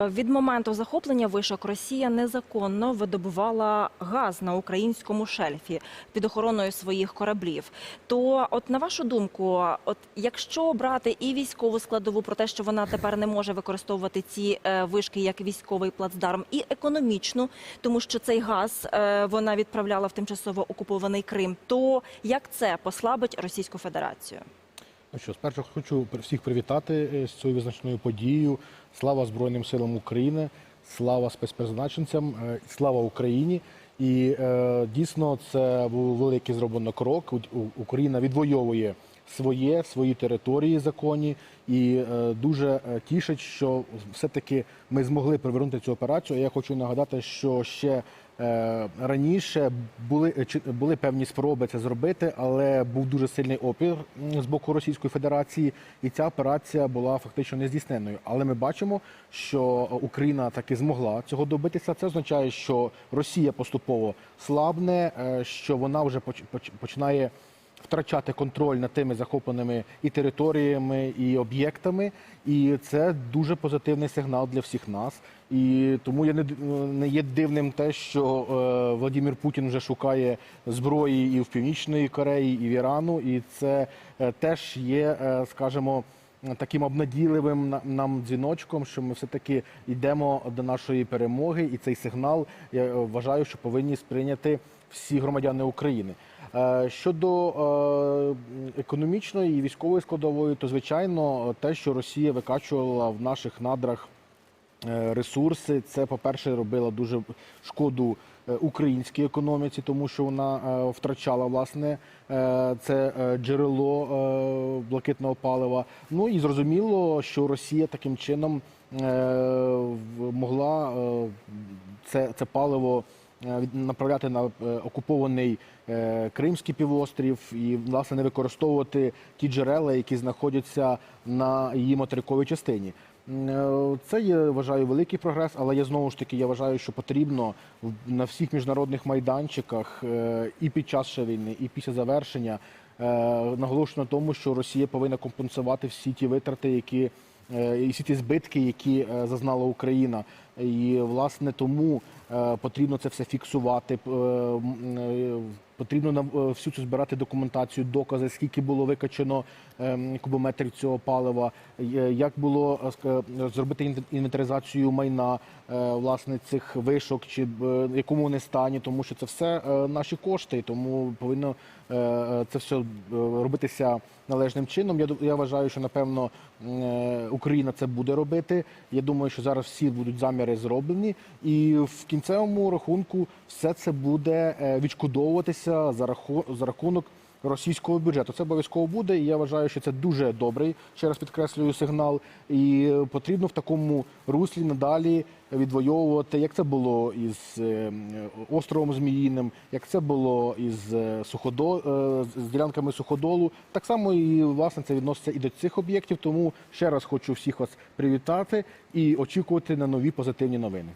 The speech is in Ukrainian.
Від моменту захоплення вишок Росія незаконно видобувала газ на українському шельфі під охороною своїх кораблів. То, от на вашу думку, от якщо брати і військову складову про те, що вона тепер не може використовувати ці е, вишки як військовий плацдарм, і економічну, тому що цей газ е, вона відправляла в тимчасово окупований Крим, то як це послабить Російську Федерацію? Ну що, спершу хочу всіх привітати е, з цією визначною подією. Слава Збройним силам України, слава спецпризначенцям, е, слава Україні. І е, дійсно це був великий зроблено крок. Україна відвоює своє, свої території законні, і е, дуже е, тішить, що все-таки ми змогли привернути цю операцію. Я хочу нагадати, що ще е, раніше були, були певні спроби це зробити, але був дуже сильний опір з боку Російської Федерації, і ця операція була фактично нездійсненною. Але ми бачимо, що Україна таки змогла цього добитися. Це означає, що Росія поступово слабне, що вона вже поч- поч- починає втрачати контроль над тими захопленими і територіями, і об'єктами, і це дуже позитивний сигнал для всіх нас. І тому я не, не є дивним те, що е, Владимир Путін вже шукає зброї і в Північної Кореї, і в Ірану, і це е, теж є, е, скажімо, таким обнадійливим на- нам дзвіночком, що ми все таки йдемо до нашої перемоги, і цей сигнал я е, вважаю, що повинні сприйняти всі громадяни України. Е, Щодо е, економічної і військової складової, то звичайно те, що Росія викачувала в наших надрах ресурси, це, по-перше, робило дуже шкоду е, українській економіці, тому що вона е, втрачала власне е, це е, джерело е, блакитного палива. Ну і зрозуміло, що Росія таким чином е, могла е, це, це паливо е, направляти на е, окупований е, Кримський півострів і власне не використовувати ті джерела, які знаходяться на її материковій частині. Е, Це є, вважаю, великий прогрес, але я знову ж таки я вважаю, що потрібно на всіх міжнародних майданчиках е, і під час ще війни, і після завершення е, наголошено на тому, що Росія повинна компенсувати всі ті витрати, які е, і всі ті збитки, які е, зазнала Україна. І власне тому е, потрібно це все фіксувати. Потрібно нам е, всю цю збирати документацію, докази, скільки було викачано ем, кубометрів цього палива, е, як було е, зробити інвен- інвентаризацію майна власне цих вишок, чи якому вони стані, тому що це все наші кошти, тому повинно це все робитися належним чином. Я я вважаю, що напевно Україна це буде робити. Я думаю, що зараз всі будуть заміри зроблені, і в кінцевому рахунку все це буде е, відшкодовуватися за раху- за рахунок. Російського бюджету це обов'язково буде, і я вважаю, що це дуже добрий, ще раз підкреслюю сигнал. І потрібно в такому руслі надалі відвоювати, як це було із е, островом Зміїним, як це було із е, суходо е, з ділянками суходолу. Так само і власне це відноситься і до цих об'єктів. Тому ще раз хочу всіх вас привітати і очікувати на нові позитивні новини.